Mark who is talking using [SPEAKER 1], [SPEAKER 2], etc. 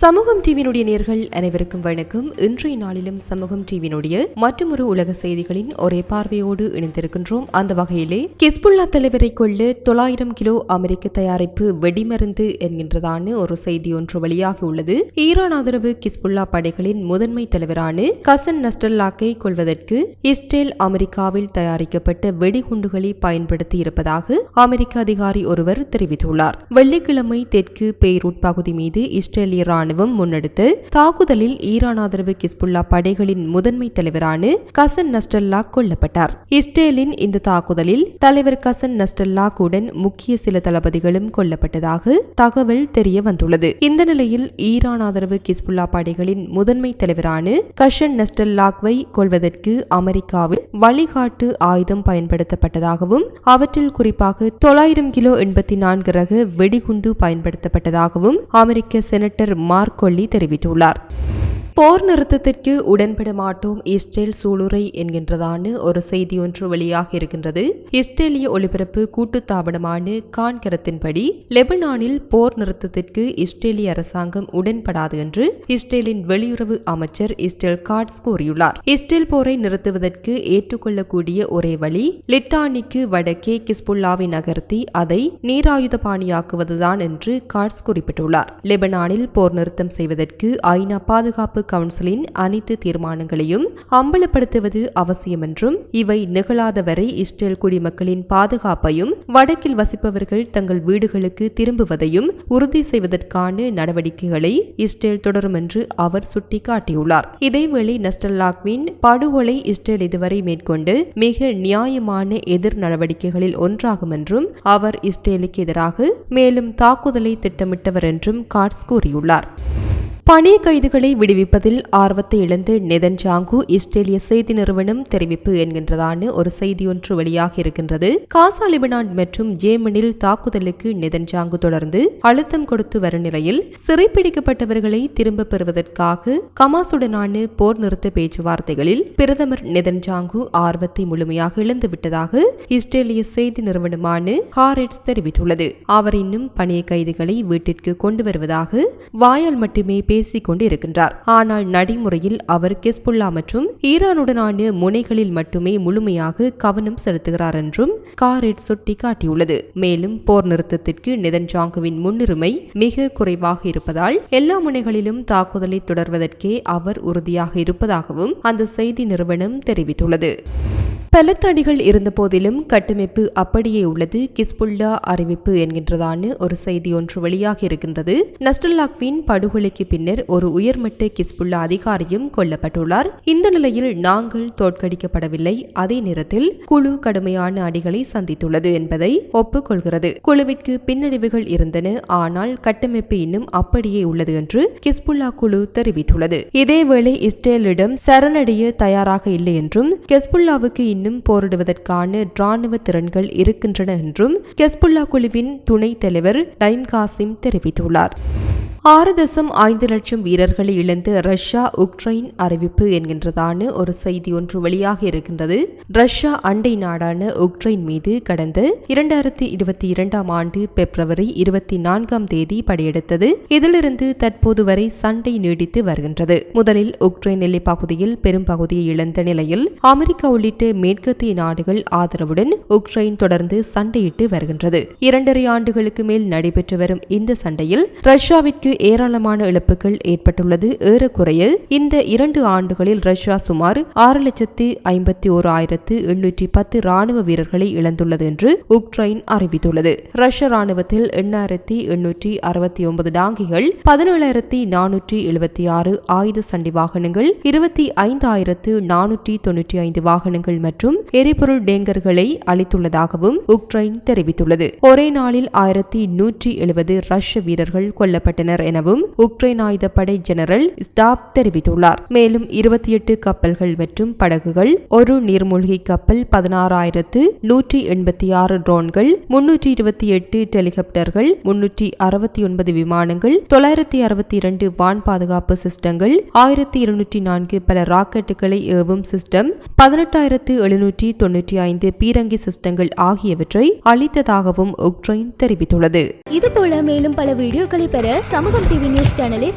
[SPEAKER 1] சமூகம் டிவியினுடைய நேர்கள் அனைவருக்கும் வணக்கம். இன்றைய நாளிலும் சமூகம் டிவியினுடைய மற்றொரு உலக செய்திகளின் ஒரே பார்வையோடு இணைந்திருக்கின்றோம். அந்த வகையிலே கிஸ்புல்லா தலைவரை கொள்ள தொள்ளாயிரம் கிலோ அமெரிக்க தயாரிப்பு வெடிமருந்து என்கின்றதான ஒரு செய்தி ஒன்று வெளியாகி உள்ளது. ஈரான் ஆதரவு கிஸ்புல்லா படைகளின் முதன்மை தலைவரான கசன் நஸ்டல்லாக்கை கொள்வதற்கு இஸ்ரேல் அமெரிக்காவில் தயாரிக்கப்பட்ட வெடிகுண்டுகளை பயன்படுத்தி இருப்பதாக அமெரிக்க அதிகாரி ஒருவர் தெரிவித்துள்ளார். வெள்ளிக்கிழமை தெற்கு பெய்ரூட் பகுதி மீது இஸ்ரேலிய ராணுவம் முன்னெடுத்து தாக்குதலில் ஈரான் ஆதரவு கிஸ்புல்லா படைகளின் முதன்மை தலைவரான கசன் நஸ்டல்லா கொல்லப்பட்டார். இஸ்ரேலின் இந்த தாக்குதலில் தலைவர் கசன் நஸ்டல்லாக்குடன் முக்கிய சில தளபதிகளும் கொல்லப்பட்டதாக தகவல் தெரிய வந்துள்ளது. இந்த நிலையில் ஈரான் ஆதரவு கிஸ்புல்லா படைகளின் முதன்மை தலைவரான கஷன் நஸ்டல்லாக்வை கொள்வதற்கு அமெரிக்காவில் வழிகாட்டு ஆயுதம் பயன்படுத்தப்பட்டதாகவும் அவற்றில் குறிப்பாக தொள்ளாயிரம் கிலோ எண்பத்தி நான்கு ரக வெடிகுண்டு பயன்படுத்தப்பட்டதாகவும் அமெரிக்க செனட்டர் மார்க்கொல்லி தெரிவித்துள்ளார். போர் நிறுத்தத்திற்கு உடன்பட மாட்டோம் இஸ்ரேல் சூளுரை என்கின்றதான ஒரு செய்தி ஒன்று வெளியாக இருக்கின்றது. இஸ்ரேலிய ஒளிபரப்பு கூட்டுத்தாபனமான கான்கரத்தின்படி லெபனானில் போர் நிறுத்தத்திற்கு இஸ்ரேலிய அரசாங்கம் உடன்படாது என்று இஸ்ரேலின் வெளியுறவு அமைச்சர் இஸ்ரேல் காட்ஸ் கூறியுள்ளார். இஸ்ரேல் போரை நிறுத்துவதற்கு ஏற்றுக்கொள்ளக்கூடிய ஒரே வழி லிட்டானிக்கு வடக்கே கிஸ்புல்லாவை நகர்த்தி அதை நீராயுத பாணியாக்குவதுதான் என்று காட்ஸ் குறிப்பிட்டுள்ளார். லெபனானில் போர் நிறுத்தம் செய்வதற்கு ஐநா பாதுகாப்பு கவுன்சிலின் அனைத்து தீர்மானங்களையும் அம்பலப்படுத்துவது அவசியம் என்றும் இவை நிகழாத வரை இஸ்ரேல் குடிமக்களின் பாதுகாப்பையும் வடக்கில் வசிப்பவர்கள் தங்கள் வீடுகளுக்கு திரும்புவதையும் உறுதி செய்வதற்கான நடவடிக்கைகளை இஸ்ரேல் தொடரும் என்று அவர் சுட்டிக்காட்டியுள்ளார். இதேவேளை நஸ்டல்லாக்வின் படுகொலை இஸ்ரேல் இதுவரை மேற்கொண்டு மிக நியாயமான எதிர் நடவடிக்கைகளில் ஒன்றாகும் என்றும் அவர் இஸ்ரேலுக்கு எதிராக மேலும் தாக்குதலை திட்டமிட்டவர் என்றும் காட்ஸ் கூறியுள்ளார். பணிய கைதுகளை விடுவிப்பதில் ஆர்வத்தை இழந்து நெதன்ஜாங்கு இஸ்ரேலிய செய்தி நிறுவனம் தெரிவிப்பு என்கின்றதான ஒரு செய்தி ஒன்று வெளியாக இருக்கின்றது. காசா லிபனான் மற்றும் ஜேமனில் தாக்குதலுக்கு நெதன்ஜாங்கு தொடர்ந்து அழுத்தம் கொடுத்து வரும் நிலையில் சிறைப்பிடிக்கப்பட்டவர்களை திரும்ப பெறுவதற்காக கமாசுடனான போர் நிறுத்த பேச்சுவார்த்தைகளில் பிரதமர் நெதன்ஜாங்கு ஆர்வத்தை முழுமையாக இழந்துவிட்டதாக இஸ்ரேலிய செய்தி நிறுவனமான ஹாரெட்ஸ் தெரிவித்துள்ளது. அவர் இன்னும் பணிய கைதுகளை வீட்டிற்கு கொண்டு வருவதாக வாயால் மட்டுமே பேசிக் கொண்டு இருக்கின்றார் ஆனால் நடைமுறையில் அவர் கெஸ்புல்லா மற்றும் ஈரானுடனான முனைகளில் மட்டுமே முழுமையாக கவனம் செலுத்துகிறார் என்றும் காரெட் சுட்டி காட்டியுள்ளது. மேலும் போர் நிறுத்தத்திற்கு நெதன்ஜாங்குவின் முன்னுரிமை மிக குறைவாக இருப்பதால் எல்லா முனைகளிலும் தாக்குதலை தொடர்வதற்கே அவர் உறுதியாக இருப்பதாகவும் அந்த செய்தி நிறுவனம் தெரிவித்துள்ளது. பலத்த அடிகள் இருந்த கட்டமைப்பு அப்படியே உள்ளது. கிஸ்புல்லா அறிவிப்பு என்கின்றதான ஒரு செய்தி ஒன்று வெளியாகி இருக்கின்றது. நஸ்டல்லாக்வின் படுகொலைக்கு பின்னர் ஒரு உயர்மட்ட கிஸ்புல்லா அதிகாரியும் கொல்லப்பட்டுள்ளார். இந்த நிலையில் நாங்கள் தோற்கடிக்கப்படவில்லை. அதே நேரத்தில் குழு கடுமையான அடிகளை சந்தித்துள்ளது என்பதை ஒப்புக்கொள்கிறது. குழுவிற்கு பின்னடைவுகள் இருந்தன. ஆனால் கட்டமைப்பு இன்னும் அப்படியே உள்ளது என்று கிஸ்புல்லா குழு தெரிவித்துள்ளது. இதேவேளை இஸ்ரேலிடம் சரணடைய தயாராக இல்லை என்றும் கெஸ்புல்லாவுக்கு இன்னும் போரிடுவதற்கான ராணுவ திறன்கள் இருக்கின்றன என்றும் கெஸ்புல்லா குழுவின் துணைத் தலைவர் டைம் காசிம் தெரிவித்துள்ளார். ஆறு தசம் ஐந்து லட்சம் வீரர்களை இழந்து ரஷ்யா உக்ரைன் அறிவிப்பு என்கின்றதான ஒரு செய்தி ஒன்று வெளியாக இருக்கின்றது. ரஷ்யா அண்டை நாடான உக்ரைன் மீது கடந்த இரண்டாயிரத்தி இருபத்தி இரண்டாம் ஆண்டு பிப்ரவரி இருபத்தி நான்காம் தேதி படையெடுத்தது. இதிலிருந்து தற்போது வரை சண்டை நீடித்து வருகின்றது. முதலில் உக்ரைன் எல்லைப் பகுதியில் பெரும் பகுதியை இழந்த நிலையில் அமெரிக்கா உள்ளிட்ட மேற்கத்திய நாடுகள் ஆதரவுடன் உக்ரைன் தொடர்ந்து சண்டையிட்டு வருகின்றது. இரண்டரை ஆண்டுகளுக்கு மேல் நடைபெற்று வரும் இந்த சண்டையில் ரஷ்யாவிற்கு ஏராளமான இழப்புகள் ஏற்பட்டுள்ளது. ஏறக்குறைய இந்த இரண்டு ஆண்டுகளில் ரஷ்யா சுமார் ஆறு லட்சத்து ஐம்பத்தி ஓரு ஆயிரத்து எண்ணூற்றி பத்து ராணுவ வீரர்களை இழந்துள்ளது என்று உக்ரைன் அறிவித்துள்ளது. ரஷ்ய ராணுவத்தில் எண்ணாயிரத்தி எண்ணூற்றி அறுபத்தி ஒன்பது டாங்கிகள் பதினேழாயிரத்தி நானூற்றி எழுபத்தி ஆறு ஆயுத சண்டை வாகனங்கள் இருபத்தி ஐந்தாயிரத்து நானூற்றி தொன்னூற்றி ஐந்து வாகனங்கள் மற்றும் எரிபொருள் டேங்கர்களை அளித்துள்ளதாகவும் உக்ரைன் தெரிவித்துள்ளது. ஒரே நாளில் ஆயிரத்தி நூற்றி எழுபது ரஷ்ய வீரர்கள் கொல்லப்பட்டனர் எனவும் உக்ரைன் ஆயுதப்படை ஜெனரல் ஸ்டாப் தெரிவித்துள்ளார். மேலும் இருபத்தி எட்டு கப்பல்கள் மற்றும் படகுகள் ஒரு நீர்மூழ்கி கப்பல் பதினாறாயிரத்து நூற்றி எண்பத்தி ஆறு ட்ரோன்கள் முன்னூற்றி இருபத்தி எட்டு டெலிகாப்டர்கள் முன்னூற்றி அறுபத்தி ஒன்பது விமானங்கள் தொள்ளாயிரத்தி அறுபத்தி இரண்டு வான் பாதுகாப்பு சிஸ்டங்கள் ஆயிரத்தி இருநூற்றி நான்கு பல ராக்கெட்டுகளை ஏவும் சிஸ்டம் பதினெட்டாயிரத்து எழுநூற்றி தொன்னூற்றி ஐந்து பீரங்கி சிஸ்டங்கள் ஆகியவற்றை அளித்ததாகவும் உக்ரைன் தெரிவித்துள்ளது.
[SPEAKER 2] இதுபோல மேலும் பல வீடியோக்களை பெற சமூகம் டிவி நியூஸ் சேனலை